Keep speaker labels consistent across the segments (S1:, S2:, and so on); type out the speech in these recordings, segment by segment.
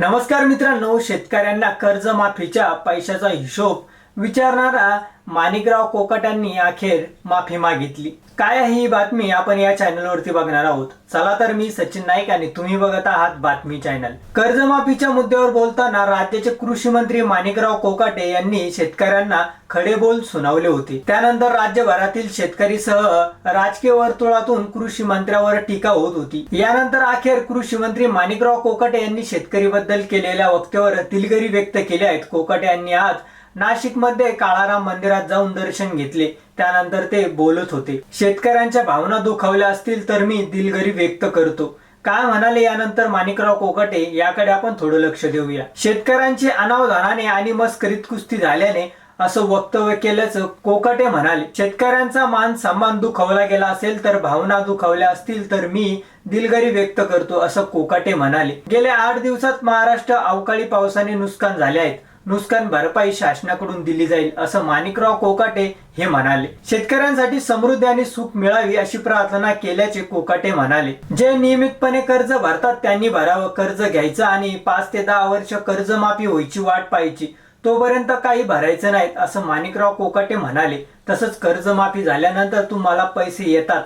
S1: नमस्कार मित्रांनो शेतकऱ्यांना कर्जमाफीच्या पैशाचा हिशोब विचारणारा माणिकराव कोकटांनी अखेर माफी मागितली. काय आहे ही बातमी? आपण या चॅनलवरती बघणार आहोत. चला तर मी सचिन नाईक आणि तुम्ही बघत आहात बातमी चॅनल. कर्जमाफीच्या मुद्द्यावर बोलताना राज्याचे कृषी मंत्री माणिकराव कोकाटे यांनी शेतकऱ्यांना खडे बोल सुनावले होते. त्यानंतर राज्यभरातील शेतकरीसह राजकीय वर्तुळातून कृषी मंत्र्यावर टीका होत होती. यानंतर अखेर कृषी मंत्री माणिकराव कोकाटे यांनी शेतकरीबद्दल केलेल्या वक्त्यावर दिलगिरी व्यक्त केली आहेत. कोकाटे यांनी आज नाशिकमध्ये काळाराम मंदिरात जाऊन दर्शन घेतले. त्यानंतर ते बोलत होते. शेतकऱ्यांच्या भावना दुखावल्या असतील तर मी दिलगरी व्यक्त करतो. काय म्हणाले यानंतर माणिकराव कोकाटे? याकडे आपण थोडं लक्ष देऊया. शेतकऱ्यांची अनावधानाने आणि मस्करीत कुस्ती झाल्याने असं वक्तव्य केल्याचं कोकाटे म्हणाले. शेतकऱ्यांचा मान सन्मान दुखावला गेला असेल तर भावना दुखावल्या असतील तर मी दिलगरी व्यक्त करतो असं कोकाटे म्हणाले. गेल्या आठ दिवसात महाराष्ट्र अवकाळी पावसाने नुकसान झाले आहेत नुकसान भरपाई शासनाकडून दिली जाईल असं माणिकराव कोकाटे हे म्हणाले. शेतकऱ्यांसाठी समृद्धी आणि सुख मिळावी अशी प्रार्थना केल्याचे कोकाटे म्हणाले. जे नियमितपणे कर्ज भरतात त्यांनी भरावं कर्ज घ्यायचं आणि पाच ते दहा वर्ष कर्जमाफी व्हायची वाट पाहायची. तोपर्यंत काही भरायचं नाहीत असं माणिकराव कोकाटे म्हणाले. तसंच कर्जमाफी झाल्यानंतर तुम्हाला पैसे येतात.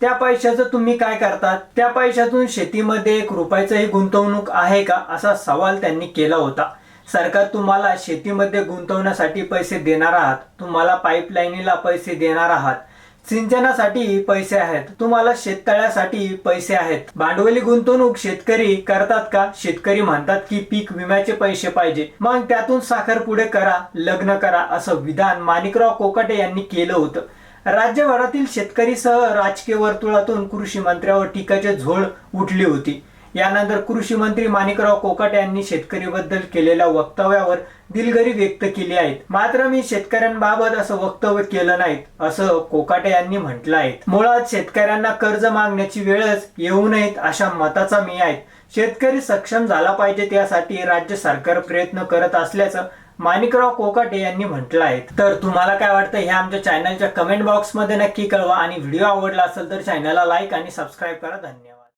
S1: त्या पैशाचं तुम्ही काय करतात त्या पैशातून शेतीमध्ये एक रुपयाचंही गुंतवणूक आहे का? असा सवाल त्यांनी केला होता. सरकार तुम्हाला शेतीमध्ये गुंतवण्यासाठी पैसे देणार आहात तुम्हाला पाईपलाईनीला पैसे देणार आहात सिंचनासाठी पैसे आहेत तुम्हाला शेततळ्यासाठी पैसे आहेत. भांडवली गुंतवणूक शेतकरी करतात का? शेतकरी म्हणतात की पीक विम्याचे पैसे पाहिजे. मग त्यातून साखर पुढे करा लग्न करा असं विधान माणिकराव कोकाटे यांनी केलं होतं. राज्यभरातील शेतकरीसह राजकीय वर्तुळातून कृषी मंत्र्यावर टीकाचे झोळ उठली होती. यानंतर कृषी मंत्री माणिकराव कोकाटे यांनी शेतकरीबद्दल केलेल्या वक्तव्यावर दिलगरी व्यक्त केली आहे. मात्र मी शेतकऱ्यांबाबत असं वक्तव्य केलं नाहीत असं कोकाटे यांनी म्हटलं आहे. मुळात शेतकऱ्यांना कर्ज मागण्याची वेळच येऊ नयेत अशा मताचा मी आहे. शेतकरी सक्षम झाला पाहिजे त्यासाठी राज्य सरकार प्रयत्न करत असल्याचं माणिकराव कोकाटे यांनी म्हटलं आहे. तर तुम्हाला काय वाटतं हे आमच्या चॅनलच्या कमेंट बॉक्समध्ये नक्की कळवा आणि व्हिडिओ आवडला असेल तर चॅनलला लाईक आणि सबस्क्राईब करा. धन्यवाद.